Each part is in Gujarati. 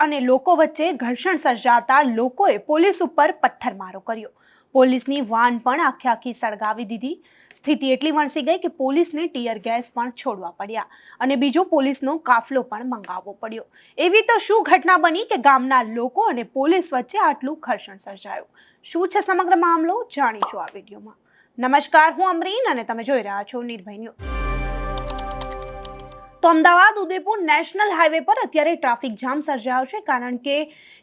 અને લોકો વચ્ચે ઘર્ષણ સર્જાતા લોકોએ પોલીસ ઉપર પથ્થરમારો કર્યો. પોલીસની વાન પણ આખી આખી સળગાવી દીધી. સ્થિતિ એટલી વણસી ગઈ કે પોલીસને ટીયર ગેસ પણ છોડવા પડ્યા અને બીજો પોલીસનો કાફલો પણ મંગાવવો પડ્યો. એવી તો શું ઘટના બની કે ગામના લોકો અને પોલીસ વચ્ચે આટલું ઘર્ષણ સર્જાયું? શું છે સમગ્ર મામલો? જાણીશું આ વિડીયોમાં. નમસ્કાર, હું અમરીન અને તમે જોઈ રહ્યા છો નિર્ભય ન્યૂઝ. તો અમદાવાદ ઉદયપુર નેશનલ હાઈવે પર અત્યારે ટ્રાફિક જામ સર્જાયો છે, કારણ કે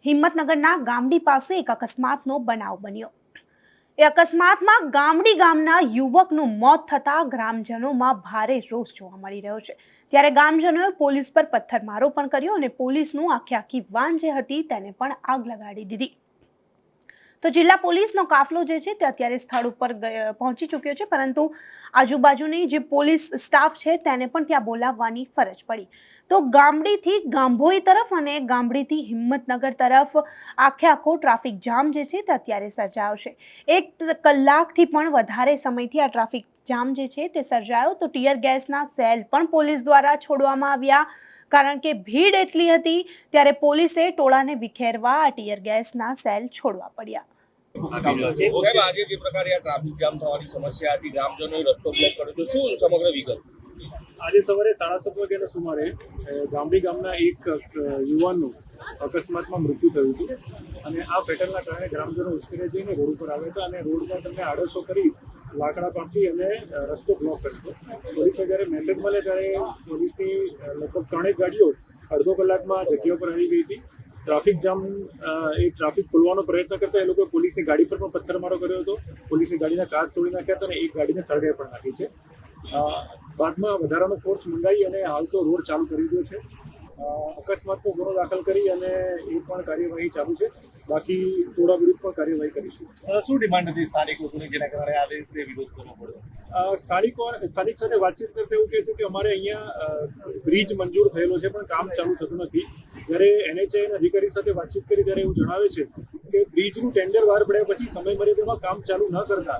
હિંમતનગરના ગામડી પાસે એક અકસ્માતનો બનાવ બન્યો. એ અકસ્માતમાં ગામડી ગામના યુવકનું મોત થતા ગ્રામજનોમાં ભારે રોષ જોવા મળી રહ્યો છે. ત્યારે ગામજનોએ પોલીસ પર પથ્થરમારો પણ કર્યો અને પોલીસનું આખી આખી વાન જે હતી તેને પણ આગ લગાડી દીધી. તો જિલ્લા પોલીસનો કાફલો જે છે તે અત્યારે સ્થળ ઉપર પહોંચી ચૂક્યો છે. પરંતુ આજુબાજુની જે પોલીસ સ્ટાફ છે તેને પણ ત્યાં બોલાવવાની ફરજ પડી. તો ગામડીથી ગાંભોઈ તરફ અને ગામડીથી હિંમતનગર તરફ આખે આખો ટ્રાફિક જામ જે છે તે અત્યારે સર્જાયો છે. એક કલાકથી પણ વધારે સમયથી આ ટ્રાફિક જામ જે છે તે સર્જાયો. તો ટીયર ગેસના સેલ પણ પોલીસ દ્વારા છોડવામાં આવ્યા. કારણ કે ભીડ એટલી હતી ત્યારે પોલીસે ટોળાને વિખેરવા આ ટીયર ગેસના સેલ છોડવા પડ્યા. સાહેબ આજે જે પ્રકારે આ ટ્રાફિક જામ થવાની સમસ્યા હતી ગ્રામજનોએ રસ્તો બ્લોક કર્યો તો શું સમગ્ર વિગત? આજે સવારે સાડા સાત વાગ્યાના સુમારે ગામડી ગામના એક યુવાનનું અકસ્માતમાં મૃત્યુ થયું હતું. અને આ પેટર્નના કારણે ગ્રામજનો ઉશ્કેરે જઈને રોડ ઉપર આવ્યા હતા અને રોડ પર તમને આડસો કરી લાકડા કાપી અને રસ્તો બ્લોક કર્યો પોલીસે જ્યારે મેસેજ મળે ત્યારે પોલીસની લગભગ ત્રણેક ગાડીઓ અડધો કલાકમાં જગ્યા પર આવી ગઈ હતી. ટ્રાફિક જામ એ ટ્રાફિક ખોલવાનો પ્રયત્ન કરતા એ લોકોએ પોલીસની ગાડી પર પણ પથ્થરમારો કર્યો હતો. પોલીસની ગાડીના કાચ તોડી નાખ્યા હતા અને એક ગાડીને સળગાઈ પણ નાખી છે. બાદમાં વધારાનો ફોર્સ મંગાવી અને હાલ તો રોડ ચાલુ કરી દીધો છે. અકસ્માતનો ગુનો દાખલ કરી અને એ પણ કાર્યવાહી ચાલુ છે. બાકી ટોળા વિરુદ્ધ પણ કાર્યવાહી કરીશું. શું ડિમાન્ડ હતી સ્થાનિક લોકોની જેના કારણે આ રીતે વિરોધ કરવો પડ્યો? સ્થાનિકો સ્થાનિક સાથે વાતચીત કરતા એવું કહે છે કે અમારે અહીંયા બ્રિજ મંજૂર થયેલો છે પણ કામ ચાલુ થતું નથી. જ્યારે એનએચઆઈના અધિકારી સાથે વાતચીત કરી ત્યારે એવું જણાવે છે કે બ્રિજનું ટેન્ડર બહાર પડ્યા પછી સમય મર્યાદામાં કામ ચાલુ ન કરતા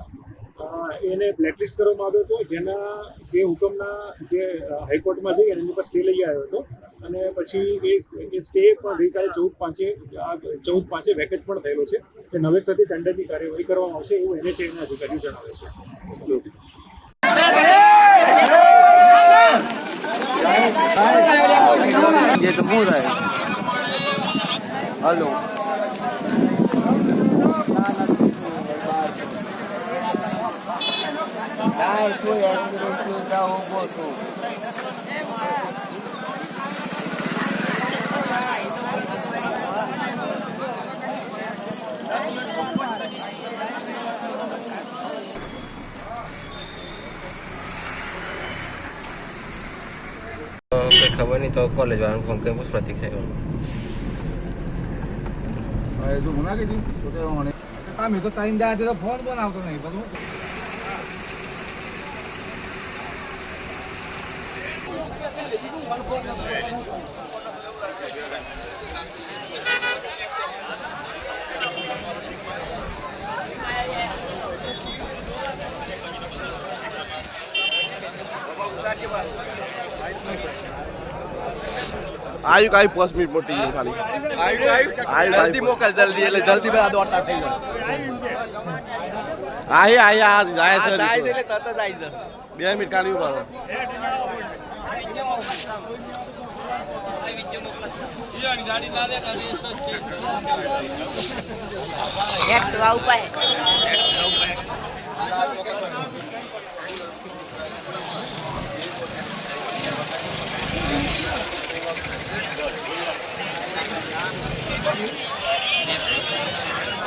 એને બ્લેકલિસ્ટ કરવામાં આવ્યો હતો. જેના જે હુકમના જે હાઈકોર્ટમાં જઈ એની પર સ્ટે લઈ આવ્યો હતો. અને પછી એ એ સ્ટે પણ ગઈકાલે ચૌદ પાંચે, આ ચૌદ પાંચે વેકેટ પણ થયેલો છે. કે નવેસરથી દંડની કાર્યવાહી કરવામાં આવશે એવું એનએચઆઈના અધિકારીઓ જણાવે છે. કંઈ ખબર નહીં તો કોલેજ વાળાને ફોન કરી પૂછ પ્રતિક સાહેબ હવે તું મુના કીધી તો તે મને આ મેં તો ટાઈમ દા તો ફોન પણ આવતો નહીં બધું આયુ કાઈ પાંચ મિનિટ મોટી છે ખાલી આયુ આયુ જલ્દી મોકલ જલ્દી એટલે જલ્દી બધા દોડતા થઈ જાય આહી આહી આ જાય છે જાય છે એટલે તરત જ આવી જાય બે મિનિટ કાઢી ઉભા રહો. એક્ટિવા ઉપર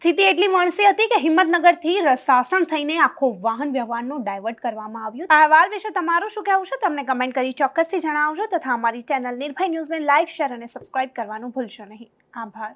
સ્થિતિ એટલી વણસી હતી કે હિંમતનગરથી રસાસણ થઈને આખો વાહન વ્યવહારનો ડાયવર્ટ કરવામાં આવ્યો. આ અહેવાલ વિશે તમારું શું કહેવું છે? તમને કમેન્ટ કરી ચોક્કસથી જણાવજો તથા અમારી ચેનલ નિર્ભય ન્યૂઝને લાઇક શેર અને સબસ્ક્રાઇબ કરવાનું ભૂલશો નહીં. આભાર.